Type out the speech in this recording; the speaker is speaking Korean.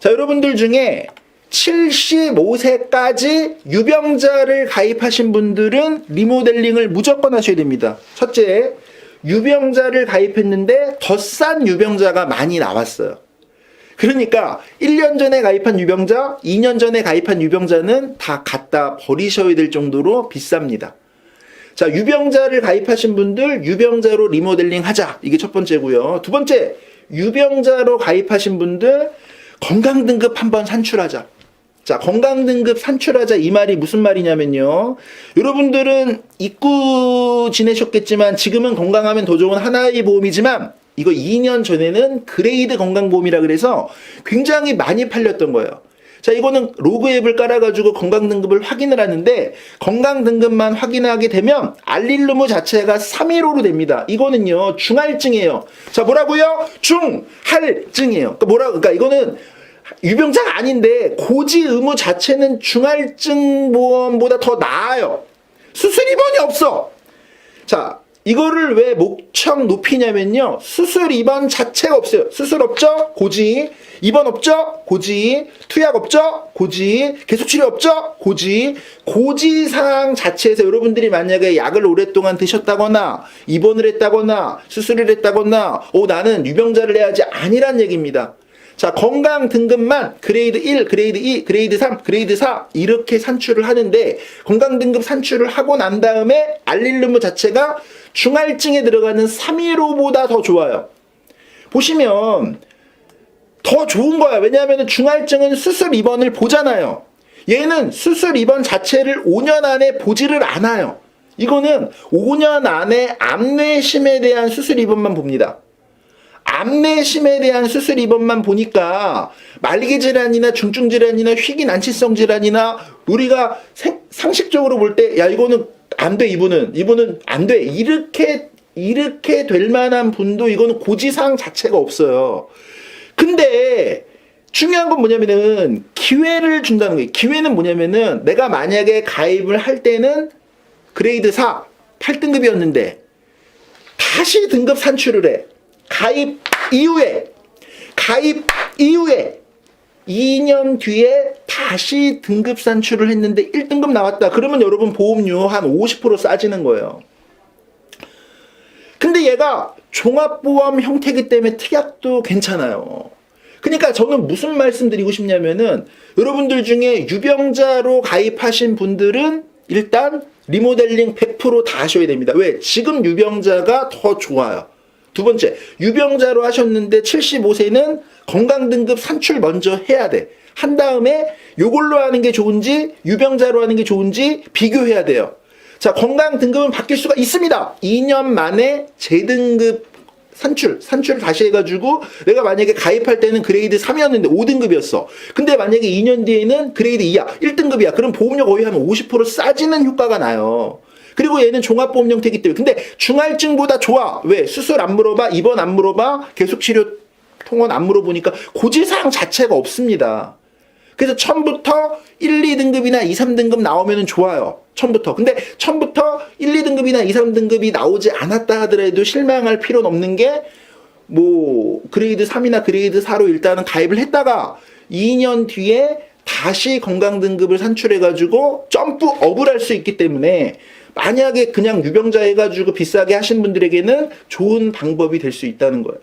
자, 여러분들 중에 75세까지 유병자를 가입하신 분들은 리모델링을 무조건 하셔야 됩니다. 첫째, 유병자를 가입했는데 더 싼 유병자가 많이 나왔어요. 그러니까 1년 전에 가입한 유병자, 2년 전에 가입한 유병자는 다 갖다 버리셔야 될 정도로 비쌉니다. 자, 유병자를 가입하신 분들 유병자로 리모델링 하자. 이게 첫 번째고요. 두 번째, 유병자로 가입하신 분들 건강 등급 한번 산출하자. 자, 건강 등급 산출하자 이 말이 무슨 말이냐면요. 여러분들은 잊고 지내셨겠지만 지금은 건강하면 더 좋은 하나의 보험이지만 이거 2년 전에는 그레이드 건강보험이라 그래서 굉장히 많이 팔렸던 거예요. 자, 이거는 로그 앱을 깔아가지고 건강 등급을 확인을 하는데 건강 등급만 확인하게 되면 알릴루무 자체가 315로 됩니다. 이거는요 중할증이에요. 자, 뭐라고요? 중할증이에요. 그러니까 뭐라 그러니까 이거는 유병자가 아닌데 고지 의무 자체는 중할증 보험보다 더 나아요. 수술 입원이 없어. 자, 이거를 왜 목청 높이냐면요. 수술 입원 자체가 없어요. 수술 없죠? 고지. 입원 없죠? 고지. 투약 없죠? 고지. 계속 치료 없죠? 고지. 고지사항 자체에서 여러분들이 만약에 약을 오랫동안 드셨다거나 입원을 했다거나 수술을 했다거나 오 나는 유병자를 해야지 아니란 얘기입니다. 자, 건강 등급만 그레이드 1, 그레이드 2, 그레이드 3, 그레이드 4 이렇게 산출을 하는데 건강 등급 산출을 하고 난 다음에 알릴루무 자체가 중할증에 들어가는 315보다 더 좋아요. 보시면 더 좋은 거야. 왜냐하면 중할증은 수술 입원을 보잖아요. 얘는 수술 입원 자체를 5년 안에 보지를 않아요. 이거는 5년 안에 암뇌심에 대한 수술 입원만 봅니다. 암내심에 대한 수술 입원만 보니까 말기 질환이나 중증 질환이나 희귀 난치성 질환이나 우리가 생- 상식적으로 볼 때 야 이거는 안 돼 이분은 이분은 안 돼 이렇게 이렇게 될 만한 분도 이거는 고지사항 자체가 없어요. 근데 중요한 건 뭐냐면은 기회를 준다는 거예요. 기회는 뭐냐면은 내가 만약에 가입을 할 때는 그레이드 4 8등급이었는데 다시 등급 산출을 해. 가입 이후에 가입 이후에 2년 뒤에 다시 등급 산출을 했는데 1등급 나왔다. 그러면 여러분 보험료 한 50% 싸지는 거예요. 근데 얘가 종합보험 형태이기 때문에 특약도 괜찮아요. 그러니까 저는 무슨 말씀 드리고 싶냐면은 여러분들 중에 유병자로 가입하신 분들은 일단 리모델링 100%다 하셔야 됩니다. 왜? 지금 유병자가 더 좋아요. 두 번째, 유병자로 하셨는데 75세는 건강 등급 산출 먼저 해야 돼. 한 다음에 요걸로 하는 게 좋은지 유병자로 하는 게 좋은지 비교해야 돼요. 자, 건강 등급은 바뀔 수가 있습니다. 2년 만에 재등급 산출, 산출을 다시 해가지고 내가 만약에 가입할 때는 그레이드 3이었는데 5등급이었어. 근데 만약에 2년 뒤에는 그레이드 2야, 1등급이야. 그럼 보험료 거의 한 50% 싸지는 효과가 나요. 그리고 얘는 종합보험 형태이기 때문에. 근데 중할증보다 좋아. 왜? 수술 안 물어봐, 입원 안 물어봐, 계속 치료 통원 안 물어보니까 고지사항 자체가 없습니다. 그래서 처음부터 1, 2등급이나 2, 3등급 나오면 좋아요. 처음부터. 근데 처음부터 1, 2등급이나 2, 3등급이 나오지 않았다 하더라도 실망할 필요는 없는 게, 뭐, 그레이드 3이나 그레이드 4로 일단은 가입을 했다가 2년 뒤에 다시 건강 등급을 산출해가지고 점프업을 할 수 있기 때문에 만약에 그냥 유병자 해가지고 비싸게 하신 분들에게는 좋은 방법이 될 수 있다는 거예요.